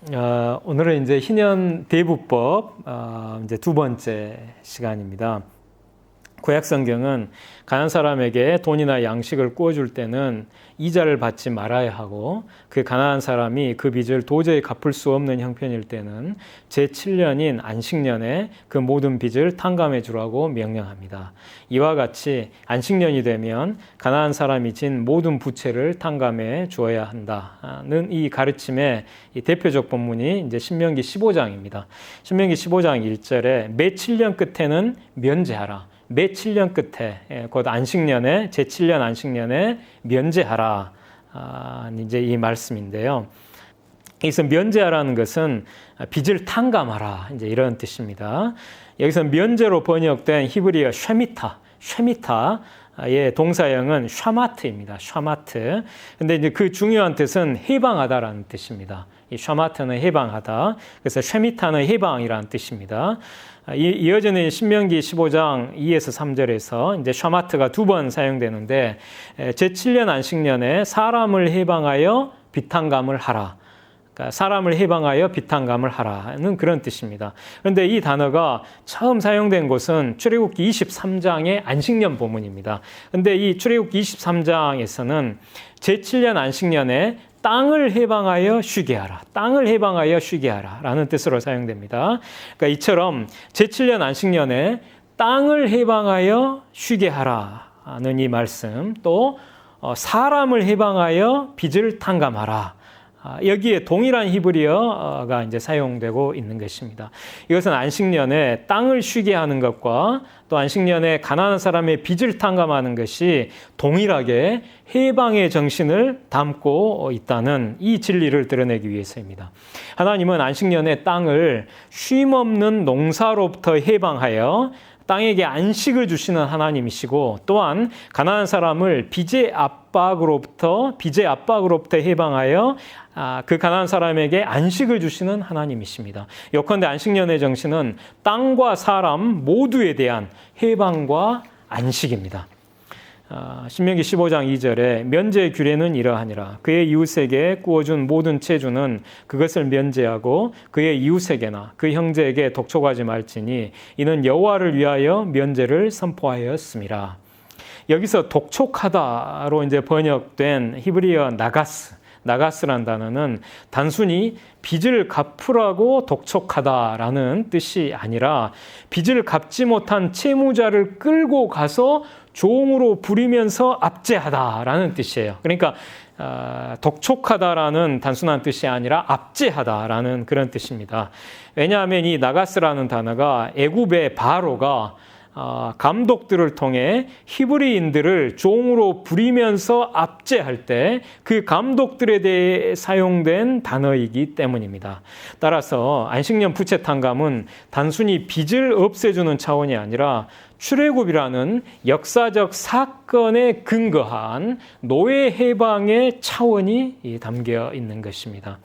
어, 오늘은 이제 희년 대부법 어, 이제 두 번째 시간입니다. 구약 성경은 가난 사람에게 돈이나 양식을 구워줄 때는 이자를 받지 말아야 하고 그 가난한 사람이 그 빚을 도저히 갚을 수 없는 형편일 때는 제7년인 안식년에 그 모든 빚을 탕감해 주라고 명령합니다. 이와 같이 안식년이 되면 가난한 사람이 진 모든 부채를 탕감해 주어야 한다는 이 가르침의 이 대표적 본문이 이제 신명기 15장입니다. 신명기 15장 1절에 매 7년 끝에는 면제하라. 매 7년 끝에 예, 곧 안식년에 제 7년 안식년에 면제하라 아, 이제 이 말씀인데요. 여기서 면제하라는 것은 빚을 탕감하라 이제 이런 뜻입니다. 여기서 면제로 번역된 히브리어 쉐미타 쉐미타 의 동사형은 샤마트입니다. 샤마트. 근데 이제 그 중요한 뜻은 해방하다라는 뜻입니다. 이 샤마트는 해방하다. 그래서 쉐미타는 해방이라는 뜻입니다. 이어지는 신명기 15장 2에서 3절에서 이제 샤마트가 두 번 사용되는데 제7년 안식년에 사람을 해방하여 비탄감을 하라. 그러니까 사람을 해방하여 비탄감을 하라는 그런 뜻입니다. 그런데 이 단어가 처음 사용된 곳은 출애굽기 23장의 안식년 본문입니다. 그런데 이 출애굽기 23장에서는 제7년 안식년에 땅을 해방하여 쉬게 하라. 땅을 해방하여 쉬게 하라. 라는 뜻으로 사용됩니다. 그러니까 이처럼 제7년 안식년에 땅을 해방하여 쉬게 하라는 이 말씀, 또 어, 사람을 해방하여 빚을 탕감하라. 아, 여기에 동일한 히브리어가 이제 사용되고 있는 것입니다. 이것은 안식년에 땅을 쉬게 하는 것과 또 안식년에 가난한 사람의 빚을 탕감하는 것이 동일하게 해방의 정신을 담고 있다는 이 진리를 드러내기 위해서입니다. 하나님은 안식년에 땅을 쉼 없는 농사로부터 해방하여 땅에게 안식을 주시는 하나님이시고 또한 가난한 사람을 빚의 압박으로부터 빚의 압박으로부터 해방하여 아, 그 가난한 사람에게 안식을 주시는 하나님이십니다. 요컨대 안식년의 정신은 땅과 사람 모두에 대한 해방과 안식입니다. 아, 신명기 15장 2절에 면제 규례는 이러하니라 그의 이웃에게 구워준 모든 채주는 그것을 면제하고 그의 이웃에게나 그 형제에게 독촉하지 말지니 이는 여호와를 위하여 면제를 선포하였습니다. 여기서 독촉하다로 이제 번역된 히브리어 나가스 나가스란 단어는 단순히 빚을 갚으라고 독촉하다라는 뜻이 아니라 빚을 갚지 못한 채무자를 끌고 가서 종으로 부리면서 압제하다라는 뜻이에요. 그러니까 어, 독촉하다라는 단순한 뜻이 아니라 압제하다라는 그런 뜻입니다. 왜냐하면 이 나가스라는 단어가 애굽의 바로가 어, 감독들을 통해 히브리인들을 종으로 부리면서 압제할 때 그 감독들에 대해 사용된 단어이기 때문입니다. 따라서 안식년 부채 탕감은 단순히 빚을 없애주는 차원이 아니라 출애굽이라는 역사적 사건에 근거한 노예 해방의 차원이 담겨 있는 것입니다.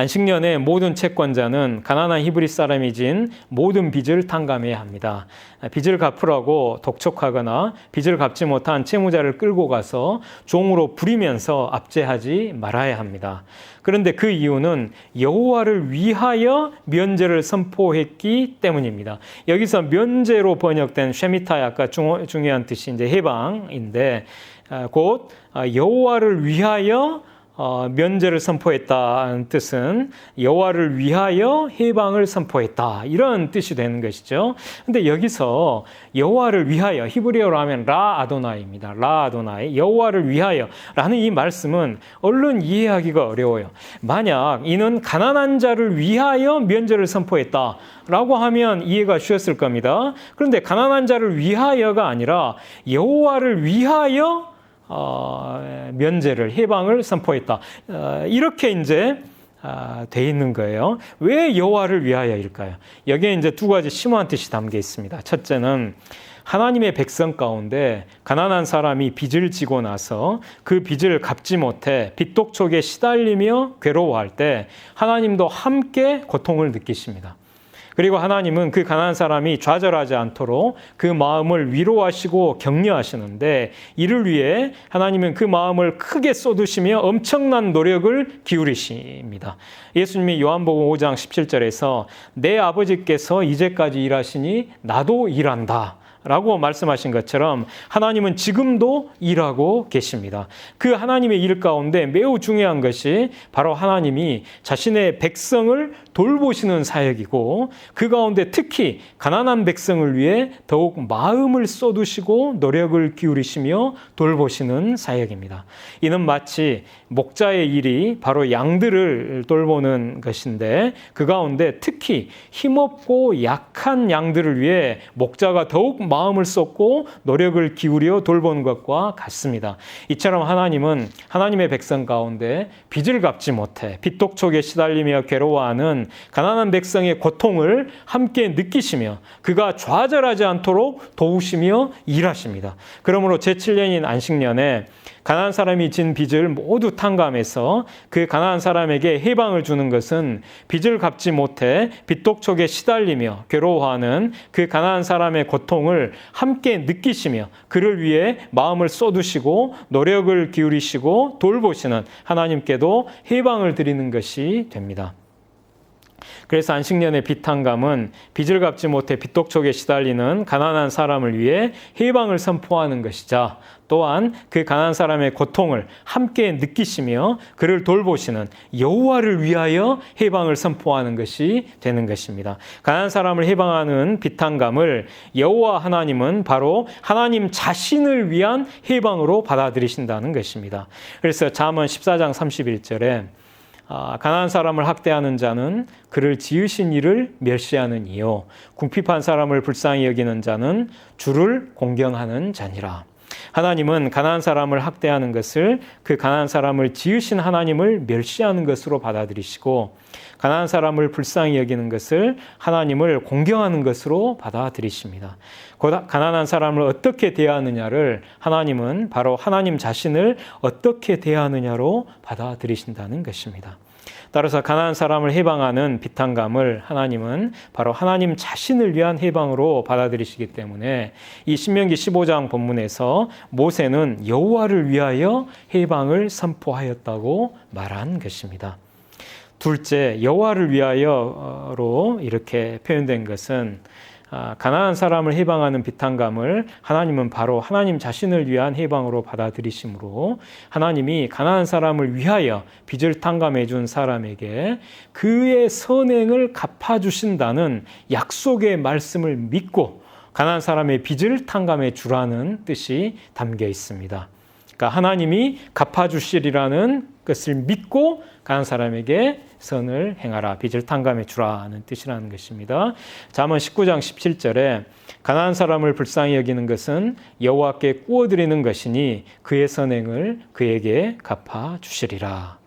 안식년의 모든 채권자는 가난한 히브리 사람이 진 모든 빚을 탕감해야 합니다. 빚을 갚으라고 독촉하거나 빚을 갚지 못한 채무자를 끌고 가서 종으로 부리면서 압제하지 말아야 합니다. 그런데 그 이유는 여호와를 위하여 면제를 선포했기 때문입니다. 여기서 면제로 번역된 쉐미타의 아까 중 요한 뜻이 이제 해방인데 아, 곧 아, 여호와를 위하여 어, 면제를 선포했다는 뜻은 여호와를 위하여 해방을 선포했다 이런 뜻이 되는 것이죠. 근데 여기서 여호와를 위하여 히브리어로 하면 라 아도나이입니다. 라 아도나이 여호와를 위하여라는 이 말씀은 얼른 이해하기가 어려워요. 만약 이는 가난한 자를 위하여 면제를 선포했다. 라고 하면 이해가 쉬웠을 겁니다. 그런데 가난한 자를 위하여가 아니라 여호와를 위하여 어, 면제를 해방을 선포했다. 어, 이렇게 이제 아, 돼 있는 거예요. 왜 여호와를 위하여일까요? 여기에 이제 두 가지 심오한 뜻이 담겨 있습니다. 첫째는 하나님의 백성 가운데 가난한 사람이 빚을 지고 나서 그 빚을 갚지 못해 빚독촉에 시달리며 괴로워할 때 하나님도 함께 고통을 느끼십니다. 그리고 하나님은 그 가난한 사람이 좌절하지 않도록 그 마음을 위로하시고 격려하시는데 이를 위해 하나님은 그 마음을 크게 쏟으시며 엄청난 노력을 기울이십니다. 예수님이 요한복음 5장 17절에서 내 아버지께서 이제까지 일하시니 나도 일한다. 라고 말씀하신 것처럼 하나님은 지금도 일하고 계십니다. 그 하나님의 일 가운데 매우 중요한 것이 바로 하나님이 자신의 백성을 돌보시는 사역이고 그 가운데 특히 가난한 백성을 위해 더욱 마음을 쏟으시고 노력을 기울이시며 돌보시는 사역입니다. 이는 마치 목자의 일이 바로 양들을 돌보는 것인데 그 가운데 특히 힘없고 약한 양들을 위해 목자가 더욱 마음을 쏟고 노력을 기울여 돌보는 것과 같습니다. 이처럼 하나님은 하나님의 백성 가운데 빚을 갚지 못해 빚독촉에 시달리며 괴로워하는 가난한 백성의 고통을 함께 느끼시며 그가 좌절하지 않도록 도우시며 일하십니다. 그러므로 제7년인 안식년에 가난한 사람이 진 빚을 모두 탕감해서 그 가난한 사람에게 해방을 주는 것은 빚을 갚지 못해 빚독촉에 시달리며 괴로워하는 그 가난한 사람의 고통을 함께 느끼시며 그를 위해 마음을 쏟으시고 노력을 기울이시고 돌보시는 하나님께도 해방을 드리는 것이 됩니다. 그래서 안식년의 비탄감은 빚을 갚지 못해 빚독촉에 시달리는 가난한 사람을 위해 해방을 선포하는 것이자 또한 그 가난한 사람의 고통을 함께 느끼시며 그를 돌보시는 여호와를 위하여 해방을 선포하는 것이 되는 것입니다. 가난한 사람을 해방하는 비탄감을 여호와 하나님은 바로 하나님 자신을 위한 해방으로 받아들이신다는 것입니다. 그래서 잠언 14장 31절에 아, 가난한 사람을 학대하는 자는 그를 지으신 이를 멸시하는 이요 궁핍한 사람을 불쌍히 여기는 자는 주를 공경하는 자니라. 하나님은 가난한 사람을 학대하는 것을 그 가난한 사람을 지으신 하나님을 멸시하는 것으로 받아들이시고 가난한 사람을 불쌍히 여기는 것을 하나님을 공경하는 것으로 받아들이십니다. 가난한 사람을 어떻게 대하느냐를 하나님은 바로 하나님 자신을 어떻게 대하느냐로 받아들이신다는 것입니다. 따라서 가난한 사람을 해방하는 비탄감을 하나님은 바로 하나님 자신을 위한 해방으로 받아들이시기 때문에 이 신명기 15장 본문에서 모세는 여호와를 위하여 해방을 선포하였다고 말한 것입니다. 둘째, 여호와를 위하여로 이렇게 표현된 것은 아, 가난한 사람을 해방하는 비탄감을 하나님은 바로 하나님 자신을 위한 해방으로 받아들이심으로 하나님이 가난한 사람을 위하여 빚을 탕감해 준 사람에게 그의 선행을 갚아 주신다는 약속의 말씀을 믿고 가난한 사람의 빚을 탕감해 주라는 뜻이 담겨 있습니다. 그러니까 하나님이 갚아 주시리라는 것을 믿고 가난 사람에게 선을 행하라 빚을 탕감해 주라는 뜻이라는 것입니다. 잠언 19장 17절에 가난한 사람을 불쌍히 여기는 것은 여호와께 구워 드리는 것이니 그의 선행을 그에게 갚아 주시리라.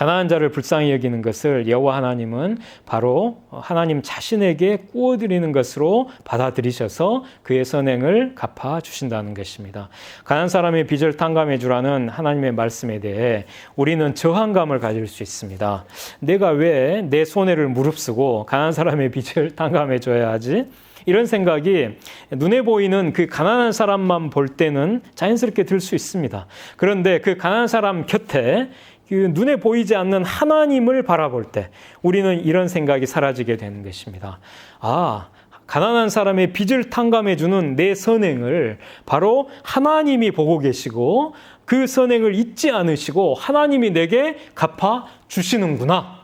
가난한 자를 불쌍히 여기는 것을 여호와 하나님은 바로 하나님 자신에게 구워 드리는 것으로 받아들이셔서 그의 선행을 갚아 주신다는 것입니다. 가난한 사람의 빚을 탕감해 주라는 하나님의 말씀에 대해 우리는 저항감을 가질 수 있습니다. 내가 왜 내 손해를 무릅쓰고 가난한 사람의 빚을 탕감해 줘야 하지? 이런 생각이 눈에 보이는 그 가난한 사람만 볼 때는 자연스럽게 들 수 있습니다. 그런데 그 가난한 사람 곁에 그 눈에 보이지 않는 하나님을 바라볼 때 우리는 이런 생각이 사라지게 되는 것입니다. 아, 가난한 사람의 빚을 탕감해 주는 내 선행을 바로 하나님이 보고 계시고 그 선행을 잊지 않으시고 하나님이 내게 갚아 주시는구나.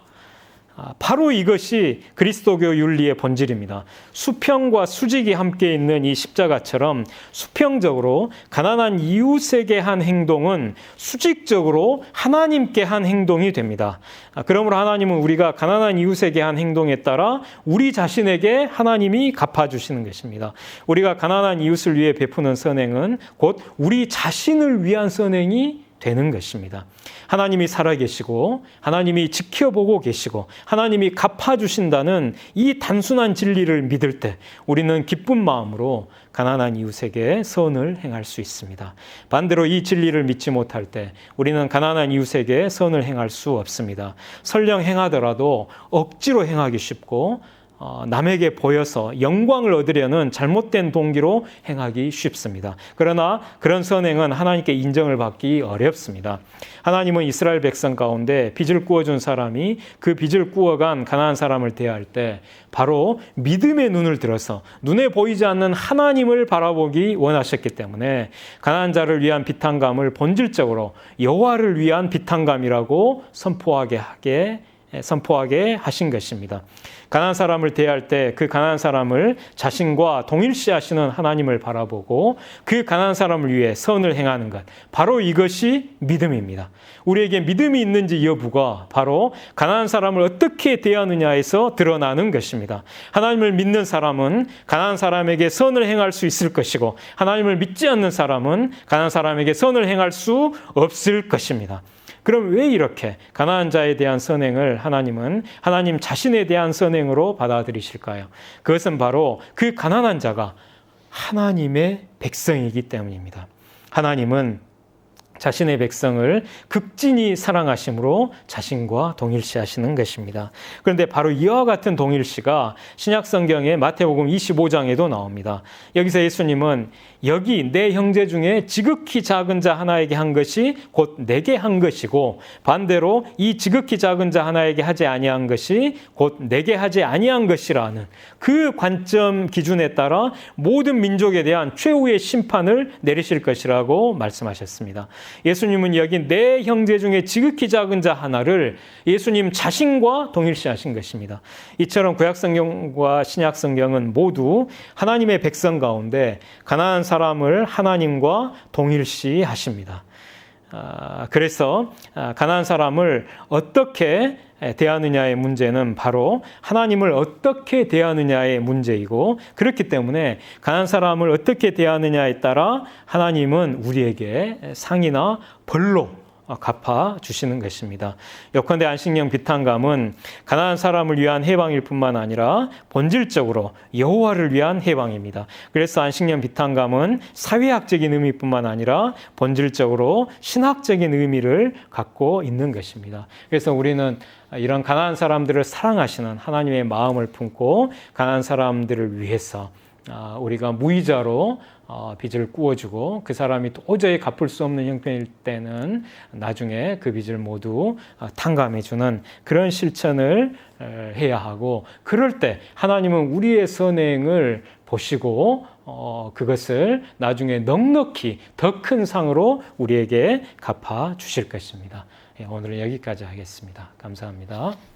아, 바로 이것이 그리스도교 윤리의 본질입니다. 수평과 수직이 함께 있는 이 십자가처럼 수평적으로 가난한 이웃에게 한 행동은 수직적으로 하나님께 한 행동이 됩니다. 아, 그러므로 하나님은 우리가 가난한 이웃에게 한 행동에 따라 우리 자신에게 하나님이 갚아주시는 것입니다. 우리가 가난한 이웃을 위해 베푸는 선행은 곧 우리 자신을 위한 선행이 되는 것입니다. 하나님이 살아계시고 하나님이 지켜보고 계시고 하나님이 갚아주신다는 이 단순한 진리를 믿을 때 우리는 기쁜 마음으로 가난한 이웃에게 선을 행할 수 있습니다. 반대로 이 진리를 믿지 못할 때 우리는 가난한 이웃에게 선을 행할 수 없습니다. 설령 행하더라도 억지로 행하기 쉽고 어, 남에게 보여서 영광을 얻으려는 잘못된 동기로 행하기 쉽습니다. 그러나 그런 선행은 하나님께 인정을 받기 어렵습니다. 하나님은 이스라엘 백성 가운데 빚을 구워준 사람이 그 빚을 구워간 가난한 사람을 대할 때 바로 믿음의 눈을 들어서 눈에 보이지 않는 하나님을 바라보기 원하셨기 때문에 가난한 자를 위한 비탄감을 본질적으로 여호와를 위한 비탄감이라고 선포하게 하게 선포하게 하신 것입니다. 가난한 사람을 대할 때 그 가난한 사람을 자신과 동일시하시는 하나님을 바라보고 그 가난한 사람을 위해 선을 행하는 것 바로 이것이 믿음입니다. 우리에게 믿음이 있는지 여부가 바로 가난한 사람을 어떻게 대하느냐에서 드러나는 것입니다. 하나님을 믿는 사람은 가난한 사람에게 선을 행할 수 있을 것이고 하나님을 믿지 않는 사람은 가난한 사람에게 선을 행할 수 없을 것입니다. 그럼 왜 이렇게 가난한 자에 대한 선행을 하나님은 하나님 자신에 대한 선행으로 받아들이실까요? 그것은 바로 그 가난한 자가 하나님의 백성이기 때문입니다. 하나님은 자신의 백성을 극진히 사랑하심으로 자신과 동일시하시는 것입니다. 그런데 바로 이와 같은 동일시가 신약 성경의 마태복음 25장에도 나옵니다. 여기서 예수님은 여기 내 형제 중에 지극히 작은 자 하나에게 한 것이 곧 내게 한 것이고 반대로 이 지극히 작은 자 하나에게 하지 아니한 것이 곧 내게 하지 아니한 것이라는 그 관점 기준에 따라 모든 민족에 대한 최후의 심판을 내리실 것이라고 말씀하셨습니다. 예수님은 여기 내 형제 중에 지극히 작은 자 하나를 예수님 자신과 동일시하신 것입니다. 이처럼 구약 성경과 신약 성경은 모두 하나님의 백성 가운데 가난한 사람을 하나님과 동일시하십니다. 아, 그래서 아, 가난한 사람을 어떻게 대하느냐의 문제는 바로 하나님을 어떻게 대하느냐의 문제이고 그렇기 때문에 가난한 사람을 어떻게 대하느냐에 따라 하나님은 우리에게 상이나 벌로 갚아 주시는 것입니다. 역컨대 안식령 비탄감은 가난한 사람을 위한 해방일 뿐만 아니라 본질적으로 여호와를 위한 해방입니다. 그래서 안식령 비탄감은 사회학적인 의미뿐만 아니라 본질적으로 신학적인 의미를 갖고 있는 것입니다. 그래서 우리는 이런 가난한 사람들을 사랑하시는 하나님의 마음을 품고 가난한 사람들을 위해서 아, 우리가 무이자로 어, 빚을 꾸어주고 그 사람이 도저히 갚을 수 없는 형편일 때는 나중에 그 빚을 모두 어, 탕감해 주는 그런 실천을 해야 하고 그럴 때 하나님은 우리의 선행을 보시고 어, 그것을 나중에 넉넉히 더 큰 상으로 우리에게 갚아 주실 것입니다. 예, 오늘은 여기까지 하겠습니다. 감사합니다.